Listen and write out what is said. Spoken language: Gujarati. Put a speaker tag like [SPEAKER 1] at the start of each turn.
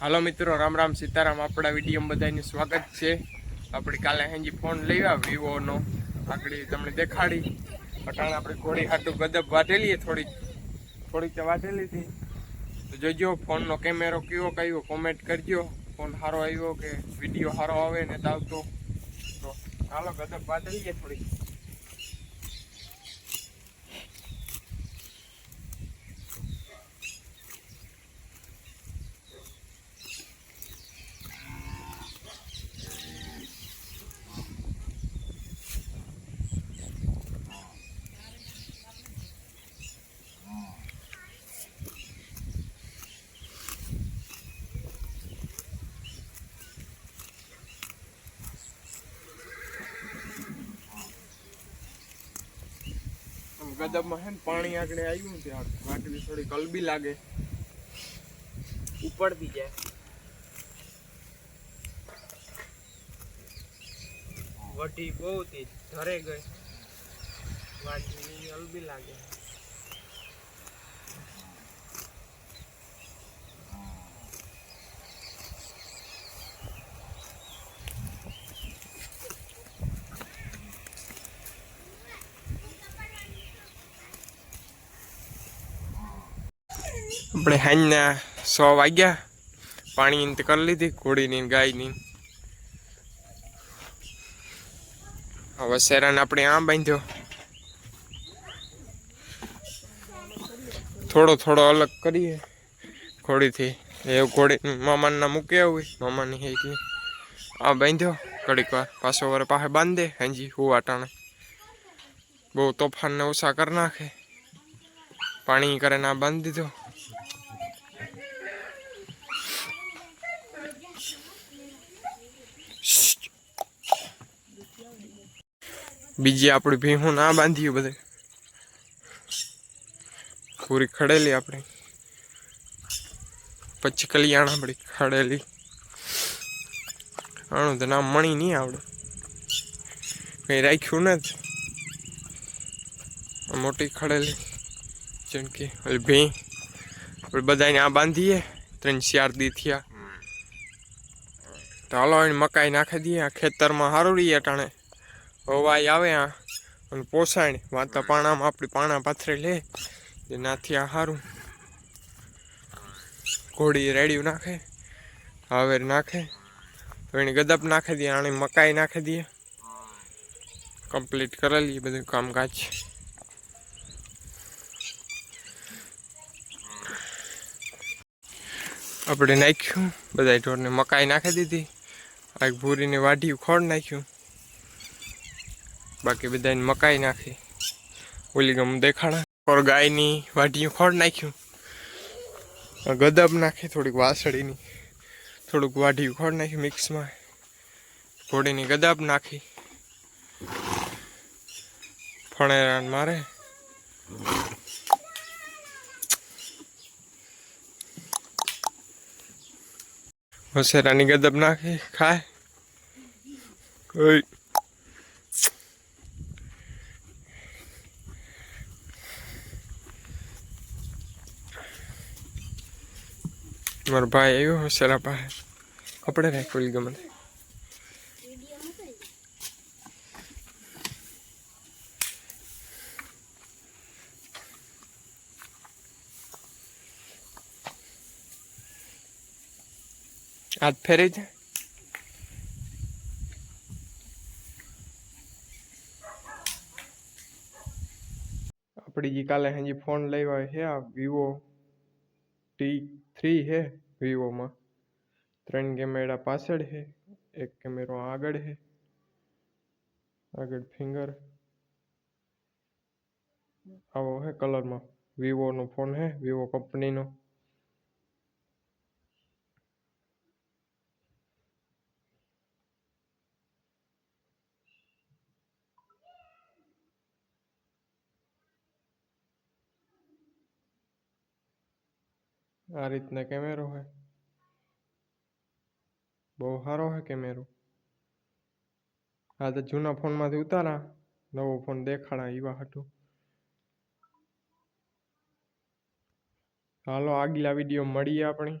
[SPEAKER 1] હાલો મિત્રો, રામ રામ સીતારામ. આપણા વિડીયોમાં બધાનું સ્વાગત છે. આપણે કાલે હેંજી ફોન લઈ આવ્યા, વિવોનો. આગળ તમને દેખાડી. અટાણે આપણે ઘોડી હાટું ગદબ વાટેલી થોડીક થોડીક તો વાટેલી હતી. તો જોજો, ફોનનો કેમેરો કેવો કયો કોમેન્ટ કરજો. ફોન સારો આવ્યો કે વીડિયો સારો આવે ને આવતો. તો હાલો, ગદબ વાટેલી થોડીક. ગદબમાં છે ને પાણી આગળ આવ્યું ને ત્યાં વાટલી થોડી કલબી લાગે. ઉપડતી જાય. વટી બહુ થી ધરે ગઈ. વાટલી અલબી લાગે. આપણે હાંજના સો વાગ્યા. પાણી ઇંત કરી લીધી ઘોડીની ગાયની હવે શેરાને આપણે આ બાંધ્યો. થોડો થોડો અલગ કરીએ. ઘોડીથી. એ ઘોડી મામાના મૂકી આવી મામાની હે કે આ બાંધ્યો. ઘડીક વાર પાછો વાર પાસે બાંધે. હાંજી હું આટાણે બહુ તોફાનને ઓછા કરી નાખે. પાણી કરે ના બાંધી દીધો. બીજી આપણી ભીહું ના બાંધીએ બધે. પૂરી ખડેલી આપણે. પછી કલિયાણ આપણી ખડેલી. આણું તો નામ મણી નહીં આવડે. કઈ રાખ્યું નથી. મોટી ખડેલી. જેમ કે ઓલી ભી આપણે બધાને આ બાંધીએ. ત્રણ ચાર દી થયા. તો હાલો એને મકાઈ નાખી દઈએ. આ ખેતરમાં સારું રહીએ અટાણે. હવાઈ આવે આ. અને પોસાય વાતા પાણામાં આપણી પાણા પાથરે લે એ નાથી આ સારું ઘોડી રેડિયું નાખે. હાવેર નાખે. એને ગદપ નાખી દઈએ, આને મકાઈ નાખી દઈએ. કમ્પ્લીટ કરેલી બધું કામકાજ. આપણે નાખ્યું. બધા ઢોરને મકાઈ નાખી દીધી. આ ભૂરીને વાઢી ખોડ નાખ્યું. બાકી બધાને મકાઈ નાખી. ઓલી ગમ દેખાડા ઓર ગાયની વાઢીયું ખોડ નાખ્યું. ગદબ નાખી થોડીક વાસળીની. થોડુંક વાઢીયું ખોડ નાખ્યું મિક્સમાં. ઘોડીની ગદબ નાખી. ફણેરાન મારે. વસેરાની ગદબ નાખી. ખાય. ઓય. મારો ભાઈ આવ્યો હશે પાસે કપડે રાખ્યું ગમે તે. હાથ ફેરવી છે આપણી જે કાલે હજી ફોન લેવા છે આ વિવો ટી થ્રી છે વિવોમાં ત્રણ કેમેરા પાછળ છે એક કેમેરો આગળ છે આગળ ફિંગર આવો હે કલરમાં વિવોનો ફોન હે વિવો કંપનીનો આ રીતના કેમેરો છે બહુ સારો છે કેમેરો. હા તો જૂના ફોનમાંથી ઉતારા, નવો ફોન દેખાડા એવા હતું હાલો આગલા વીડિયો મળીએ આપણે.